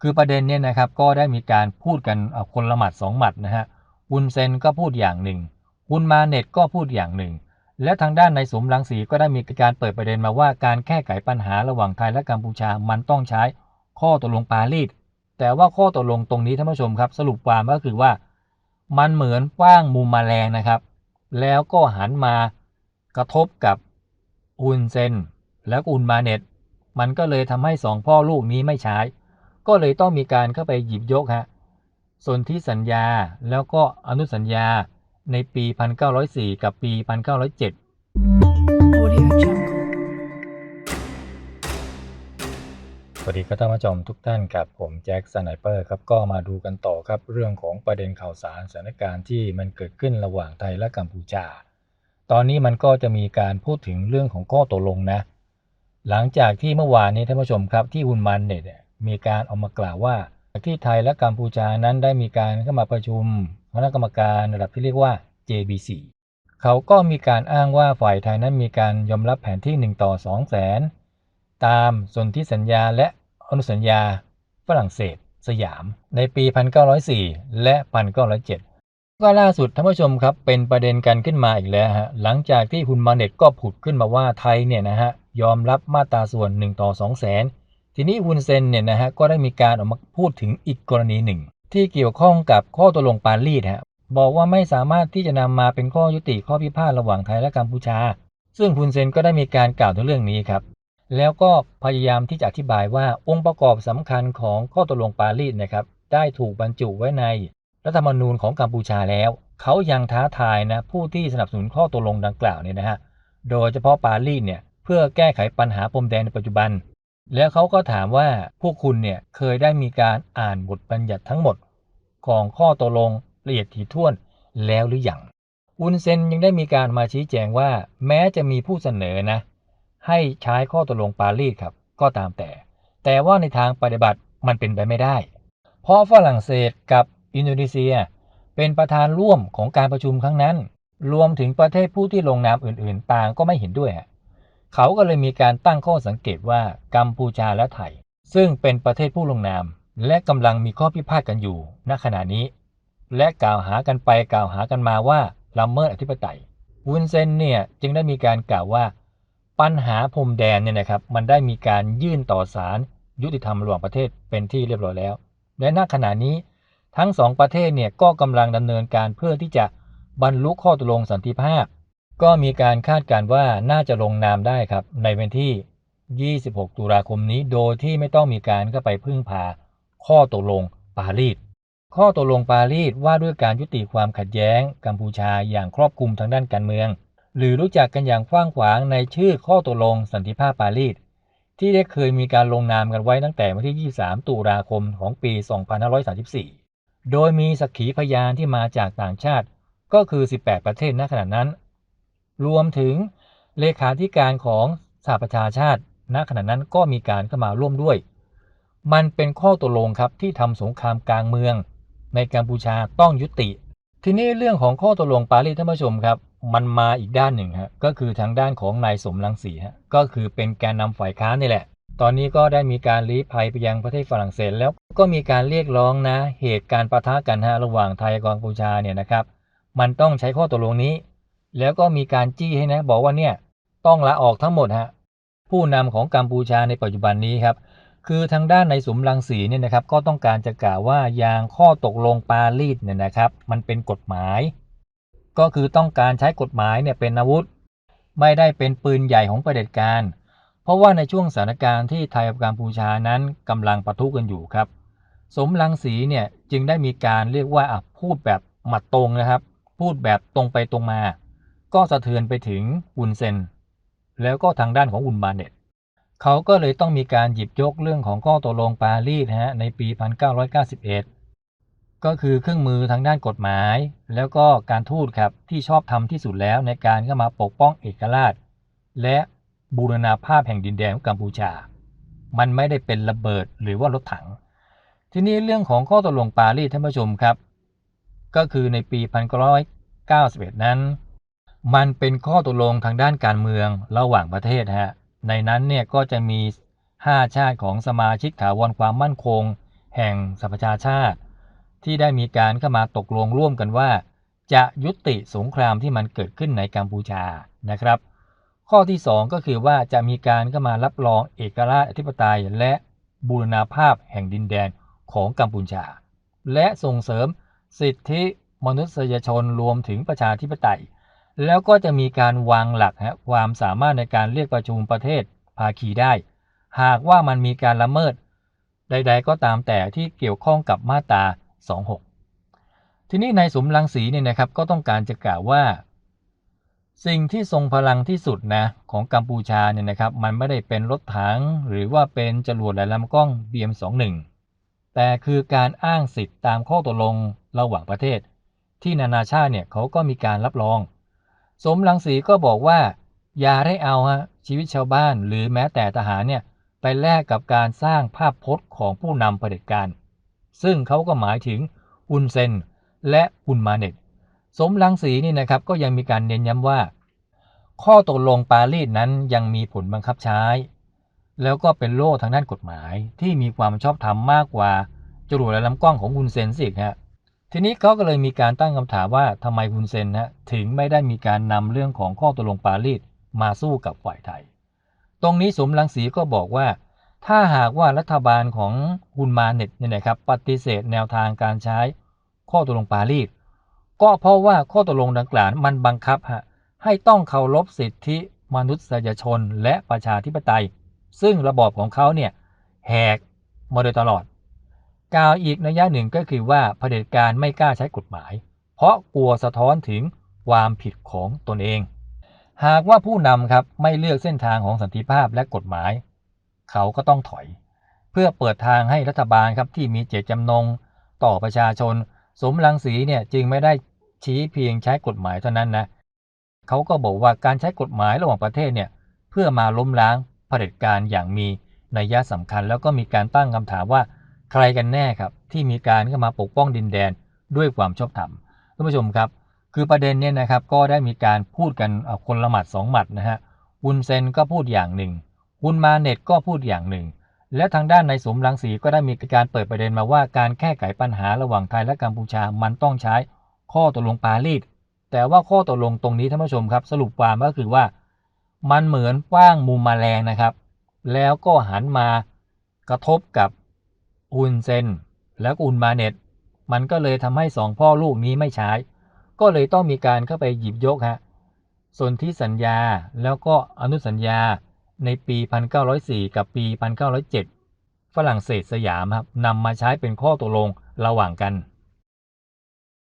คือประเด็นเนี่ยนะครับก็ได้มีการพูดกันคนละหมัดสองหมัดนะฮะฮุนเซนก็พูดอย่างหนึ่งฮุนมาเน็ตก็พูดอย่างหนึ่ง และทางด้านในสมรังสีก็ได้มีการเปิดประเด็นมาว่าการแก้ไขปัญหาระหว่างไทยและกัมพูชามันต้องใช้ข้อตกลงปารีสแต่ว่าข้อตกลงตรงนี้ท่านผู้ชมครับสรุปความก็คือว่ามันเหมือนว้างมุมมาแรงนะครับ แล้วก็หันมากระทบกับฮุนเซนและอุนมาเน็ตมันก็เลยทำให้สองพ่อลูกนี้ไม่ใช้ ก็เลยต้องมีการเข้าไปหยิบยกฮะสนธิสัญญาแล้วก็อนุสัญญาในปี 1904 กับปี 1907 Audio Jungle. สวัสดีครับท่านผู้ชมทุกท่านครับผมแจ็คสไนเปอร์ครับก็มาดูกันต่อครับเรื่องของประเด็นข่าวสารสถานการณ์ที่มันเกิดขึ้นระหว่างไทยและกัมพูชา ตอนนี้มันก็จะมีการพูดถึงเรื่องของข้อตกลงนะ หลังจากที่เมื่อวานนี้ท่านผู้ชมครับที่ฮุนมันเน็ตเนี่ย มีการออกมากล่าวว่าที่ไทยและกัมพูชานั้นได้มีการเข้ามาประชุมคณะกรรมการระดับที่เรียกว่า JBC เขาก็มีการอ้างว่าฝ่ายไทยนั้นมีการยอมรับแผนที่ 1 ต่อ 2 แสน ตามสนธิสัญญาและอนุสัญญาฝรั่งเศส สยาม ในปี 1904 และ 1907 ก็ล่าสุดท่านผู้ชมครับ เป็นประเด็นกันขึ้นมาอีกแล้วฮะหลังจากที่คุณมาเน็ตก็ผุดขึ้นมาว่าไทยเนี่ยนะฮะยอมรับมาตราส่วน 1 ต่อ 2 แสน ทีนี้ฮุนเซนเนี่ยนะฮะก็ได้มีการออกมาพูดถึงอีกกรณีหนึ่ง ที่เกี่ยวข้องกับข้อตกลงปารีสฮะบอกว่าไม่สามารถที่จะนำมาเป็นข้อยุติข้อพิพาทระหว่างไทยและกัมพูชา ซึ่งฮุนเซนก็ได้มีการกล่าวถึงเรื่องนี้ครับแล้วก็พยายามที่จะอธิบายว่าองค์ประกอบสำคัญของข้อตกลงปารีสนะครับได้ถูกบรรจุไว้ในรัฐธรรมนูญของกัมพูชาแล้ว เขายังท้าทายนะผู้ที่สนับสนุนข้อตกลงดังกล่าวเนี่ยนะฮะโดยเฉพาะปารีสเนี่ยเพื่อแก้ไขปัญหาพรมแดนในปัจจุบัน แล้วเขาก็ถามว่าพวกคุณเนี่ยเคยได้มีการอ่านบทบัญญัติทั้งหมด ของข้อตกลงละเอียดถี่ถ้วนแล้วหรือยังอุนเซนยังได้มีการมาชี้แจงว่า แม้จะมีผู้เสนอนะ ให้ใช้ข้อตกลงปารีสครับ ก็ตามแต่ แต่ว่าในทางปฏิบัติมันเป็นไปไม่ได้ เพราะฝรั่งเศสกับอินโดนีเซีย เป็นประธานร่วมของการประชุมครั้งนั้น รวมถึงประเทศผู้ที่ลงนามอื่นๆ ต่างก็ไม่เห็นด้วยฮะ เขาก็เลยมีการตั้งข้อสังเกตว่ากัมพูชาและไทย ซึ่งเป็นประเทศผู้ลงนาม และกำลังมีข้อพิพาทกันอยู่ณขณะนี้ และกล่าวหากันไปกล่าวหากันมาว่าละเมิดอธิปไตยวุนเซนเนี่ยจึงได้มีการกล่าวว่า ปัญหาพรมแดนเนี่ยนะครับมันได้มีการยื่นต่อศาลยุติธรรมระหว่างประเทศเป็นที่เรียบร้อยแล้ว และณขณะนี้ทั้งสองประเทศเนี่ยก็กำลังดำเนินการเพื่อที่จะบรรลุข้อตกลงสันติภาพ ก็มีการคาดการณ์ว่าน่าจะลงนามได้ครับ ในวันที่ 26 ตุลาคมนี้โดยที่ไม่ต้องมีการเข้าไปพึ่งพาข้อตกลงปารีสข้อตกลงปารีสว่าด้วยการยุติความขัดแย้งกัมพูชาอย่างครอบคลุมทางด้านการเมือง หรือรู้จักกันอย่างกว้างขวางในชื่อข้อตกลงสันติภาพปารีสที่ได้เคยมีการลงนามกันไว้ตั้งแต่วันที่ 23 ตุลาคมของปี 2534 โดยมีสักขีพยานที่มาจากต่างชาติก็คือ 18 ประเทศณขณะนั้น รวมถึงเลขาธิการของสหประชาชาติ ณ ขณะนั้นก็มีการเข้ามาร่วมด้วย มันเป็นข้อตกลงครับที่ทำสงครามกลางเมือง ในกัมพูชาต้องยุติ ทีนี้เรื่องของข้อตกลงปารีสท่านผู้ชมครับ มันมาอีกด้านหนึ่งฮะ ก็คือทางด้านของนายสมรังสีฮะ ก็คือเป็นแกนนำฝ่ายค้านนี่แหละ ตอนนี้ก็ได้มีการลี้ภัยไปยังประเทศฝรั่งเศส แล้วก็มีการเรียกร้องนะ เหตุการณ์ปะทะกันฮะระหว่างไทยกับกัมพูชาเนี่ยนะครับ มันต้องใช้ข้อตกลงนี้ แล้วก็มีการจี้ให้นะ บอกว่าเนี่ยต้องลาออกทั้งหมดฮะผู้นำของกัมพูชาในปัจจุบันนี้ครับ คือทางด้านในสมรังสีเนี่ยนะครับ ก็ต้องการจะกล่าวว่ายางข้อตกลงปารีสเนี่ยนะครับ มันเป็นกฎหมาย ก็คือต้องการใช้กฎหมายเนี่ยเป็นอาวุธ ไม่ได้เป็นปืนใหญ่ของประเด็จการ เพราะว่าในช่วงสถานการณ์ที่ไทยกับกัมพูชานั้นกำลังปะทุกันอยู่ครับ สมรังสีเนี่ยจึงได้มีการเรียกว่าพูดแบบหมัดตรงนะครับ พูดแบบตรงไปตรงมา ก็สะเทือนไปถึงอุนเซนแล้วก็ทางด้านของอุนมาเน็ตเขาก็เลยต้องมีการหยิบยกเรื่องของข้อตกลงปารีสฮะในปี 1991 ก็คือเครื่องมือทางด้านกฎหมาย แล้วก็การทูตครับที่ชอบทำที่สุดแล้วในการเข้ามาปกป้องเอกราช และบูรณาภาพแห่งดินแดนของกัมพูชา มันไม่ได้เป็นระเบิดหรือว่ารถถัง ทีนี้เรื่องของข้อตกลงปารีสท่านผู้ชมครับ ก็คือในปี 1991 นั้น มันเป็นข้อตกลงทางด้านการเมืองระหว่างประเทศฮะ ในนั้นเนี่ยก็จะมี 5 ชาติของสมาชิกถาวรความมั่นคง แห่งสหประชาชาติ ที่ได้มีการเข้ามาตกลงร่วมกันว่า จะยุติสงครามที่มันเกิดขึ้นในกัมพูชานะครับ ข้อที่ 2 ก็คือว่าจะมีการเข้ามารับรองเอกราชอธิปไตยและบูรณาภาพแห่งดินแดนของกัมพูชา และส่งเสริมสิทธิมนุษยชนรวมถึงประชาธิปไตย แล้วก็จะมีการวางหลักฮะความสามารถในการเรียกประชุมประเทศภาคีได้ หากว่ามันมีการละเมิด ใด ๆ ก็ตามแต่ที่เกี่ยวข้องกับมาตรา 26 ทีนี้ในสมรังสีเนี่ยนะครับก็ต้องการจะกล่าวว่า สิ่งที่ทรงพลังที่สุดนะของกัมพูชาเนี่ยนะครับมันไม่ได้เป็นรถถังหรือว่าเป็นจรวดและลำกล้อง BM21 แต่คือการอ้างสิทธิ์ตามข้อตกลงระหว่างประเทศ ที่นานาชาติเนี่ยเขาก็มีการรับรอง สมรังสีก็บอกว่า อย่าได้เอาฮะชีวิตชาวบ้านหรือแม้แต่ทหารเนี่ยไปแลกกับการสร้างภาพพจน์ของผู้นำเผด็จการ ซึ่งเขาก็หมายถึงอุนเซนและอุนมาเน็ตสมรังสีนี่นะครับก็ยังมีการเน้นย้ำว่า ข้อตกลงปารีสนั้นยังมีผลบังคับใช้ แล้วก็เป็นโล่ทางด้านกฎหมายที่มีความชอบธรรมมากกว่าจรวดและลำกล้องของอุนเซนสิฮะ ทีนี้เขาก็เลยมีการตั้งคำถามว่าทำไมอุนเซนฮะถึงไม่ได้มีการนำเรื่องของข้อตกลงปารีสมาสู้กับฝ่ายไทย ตรงนี้สมรังสีก็บอกว่า ถ้าหากว่ารัฐบาลของฮุนมาเน็ตเนี่ยนะครับปฏิเสธแนวทางการใช้ข้อตกลงปารีสก็เพราะว่าข้อตกลงดังกล่าวมันบังคับฮะให้ต้องเคารพสิทธิมนุษยชนและประชาธิปไตย ซึ่งระบอบของเขาเนี่ยแหกมาโดยตลอด กล่าวอีกนัยะหนึ่งก็คือว่าเผด็จการไม่กล้าใช้กฎหมาย เพราะกลัวสะท้อนถึงความผิดของตนเอง หากว่าผู้นำครับไม่เลือกเส้นทางของสันติภาพและกฎหมาย เขาก็ต้องถอย เพื่อเปิดทางให้รัฐบาลครับที่มีเจตจำนง ต่อประชาชน สมรังสีเนี่ยจึงไม่ได้ชี้เพียงใช้กฎหมายเท่านั้นนะเขาก็บอกว่าการใช้กฎหมายระหว่างประเทศเนี่ยเพื่อมาล้มล้างเผด็จการอย่างมีนัยยะสำคัญ แล้วก็มีการตั้งคำถามว่า ใครกันแน่ครับที่มีการเข้ามาปกป้องดินแดนด้วยความชอบธรรมท่านผู้ชมครับ คือประเด็นเนี่ยนะครับก็ได้มีการพูดกันคนละหมัดสองหมัดนะฮะวุนเซนก็พูดอย่างหนึ่งวุนมาเน็ตก็พูดอย่างหนึ่ง และทางด้านในสมรังสีก็ได้มีการเปิดประเด็นมาว่าการแก้ไขปัญหาระหว่างไทยและกัมพูชามันต้องใช้ข้อตกลงปารีสแต่ว่าข้อตกลงตรงนี้ท่านผู้ชมครับ สรุปความก็คือว่า มันเหมือนกว้างมุมมาแรงนะครับ แล้วก็หันมากระทบกับ อุนเซนและอุนมาเน็ต มันก็เลยทำให้สองพ่อลูกนี้ไม่ใช้ ก็เลยต้องมีการเข้าไปหยิบยกฮะส่วนที่สัญญาแล้วก็อนุสัญญาในปี 1904 กับปี 1907 ฝรั่งเศสสยามครับนำมาใช้เป็นข้อตกลงระหว่างกัน